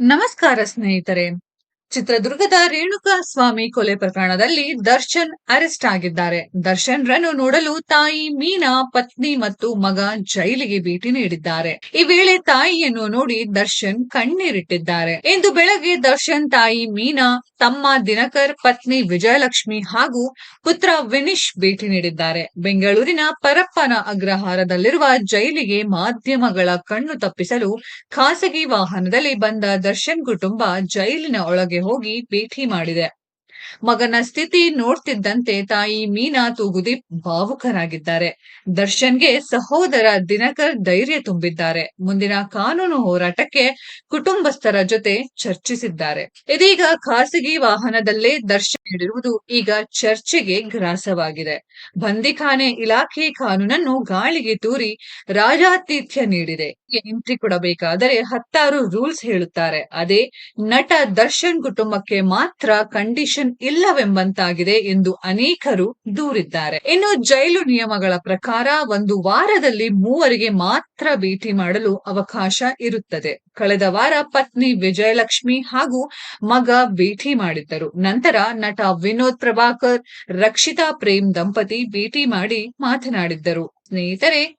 ನಮಸ್ಕಾರ ಸ್ನೇಹಿತರೆ. ಚಿತ್ರದುರ್ಗದ ರೇಣುಕಾ ಸ್ವಾಮಿ ಕೊಲೆ ಪ್ರಕರಣದಲ್ಲಿ ದರ್ಶನ್ ಅರೆಸ್ಟ್ ಆಗಿದ್ದಾರೆ. ದರ್ಶನ್ ರನ್ನು ನೋಡಲು ತಾಯಿ ಮೀನಾ, ಪತ್ನಿ ಮತ್ತು ಮಗ ಜೈಲಿಗೆ ಭೇಟಿ ನೀಡಿದ್ದಾರೆ. ಈ ವೇಳೆ ತಾಯಿಯನ್ನು ನೋಡಿ ದರ್ಶನ್ ಕಣ್ಣೀರಿಟ್ಟಿದ್ದಾರೆ. ಇಂದು ಬೆಳಗ್ಗೆ ದರ್ಶನ್, ತಾಯಿ ಮೀನಾ, ತಮ್ಮ ದಿನಕರ್, ಪತ್ನಿ ವಿಜಯಲಕ್ಷ್ಮಿ ಹಾಗೂ ಪುತ್ರ ವಿನಿಶ್ ಭೇಟಿ ನೀಡಿದ್ದಾರೆ. ಬೆಂಗಳೂರಿನ ಪರಪ್ಪನ ಅಗ್ರಹಾರದಲ್ಲಿರುವ ಜೈಲಿಗೆ ಮಾಧ್ಯಮಗಳ ಕಣ್ಣು ತಪ್ಪಿಸಲು ಖಾಸಗಿ ವಾಹನದಲ್ಲಿ ಬಂದ ದರ್ಶನ್ ಕುಟುಂಬ ಜೈಲಿನ ಒಳಗೆ ಹೋಗಿ ಭೇಟಿ ಮಾಡಿದೆ. ಮಗನ ಸ್ಥಿತಿ ನೋಡ್ತಿದ್ದಂತೆ ತಾಯಿ ಮೀನಾ ತೂಗುದೀಪ್ ಭಾವುಕರಾಗಿದ್ದಾರೆ. ದರ್ಶನ್ಗೆ ಸಹೋದರ ದಿನಕರ್ ಧೈರ್ಯ ತುಂಬಿದ್ದಾರೆ. ಮುಂದಿನ ಕಾನೂನು ಹೋರಾಟಕ್ಕೆ ಕುಟುಂಬಸ್ಥರ ಜೊತೆ ಚರ್ಚಿಸಿದ್ದಾರೆ. ಇದೀಗ ಖಾಸಗಿ ವಾಹನದಲ್ಲೇ ದರ್ಶನ್ ನೀಡಿರುವುದು ಈಗ ಚರ್ಚೆಗೆ ಗ್ರಾಸವಾಗಿದೆ. ಬಂದಿಖಾನೆ ಇಲಾಖೆ ಕಾನೂನನ್ನು ಗಾಳಿಗೆ ತೂರಿ ರಾಜಾತಿಥ್ಯ ನೀಡಿದೆ. ಎಂಟ್ರಿ ಕೊಡಬೇಕಾದರೆ ಹತ್ತಾರು ರೂಲ್ಸ್ ಹೇಳುತ್ತಾರೆ. ಅದೇ ನಟ ದರ್ಶನ್ ಕುಟುಂಬಕ್ಕೆ ಮಾತ್ರ ಕಂಡೀಷನ್ ಇಲ್ಲವೆಂಬಂತಾಗಿದೆ ಎಂದು ಅನೇಕರು ದೂರಿದ್ದಾರೆ. ಇನ್ನು ಜೈಲು ನಿಯಮಗಳ ಪ್ರಕಾರ ಒಂದು ವಾರದಲ್ಲಿ ಮೂವರಿಗೆ ಮಾತ್ರ ಭೇಟಿ ಮಾಡಲು ಅವಕಾಶ ಇರುತ್ತದೆ. ಕಳೆದ ವಾರ ಪತ್ನಿ ವಿಜಯಲಕ್ಷ್ಮಿ ಹಾಗೂ ಮಗ ಭೇಟಿ ಮಾಡಿದ್ದರು. ನಂತರ ನಟ ವಿನೋದ್ ಪ್ರಭಾಕರ್, ರಕ್ಷಿತಾ ಪ್ರೇಮ್ ದಂಪತಿ ಭೇಟಿ ಮಾಡಿ ಮಾತನಾಡಿದ್ದರು. ಸ್ನೇಹಿತರೆ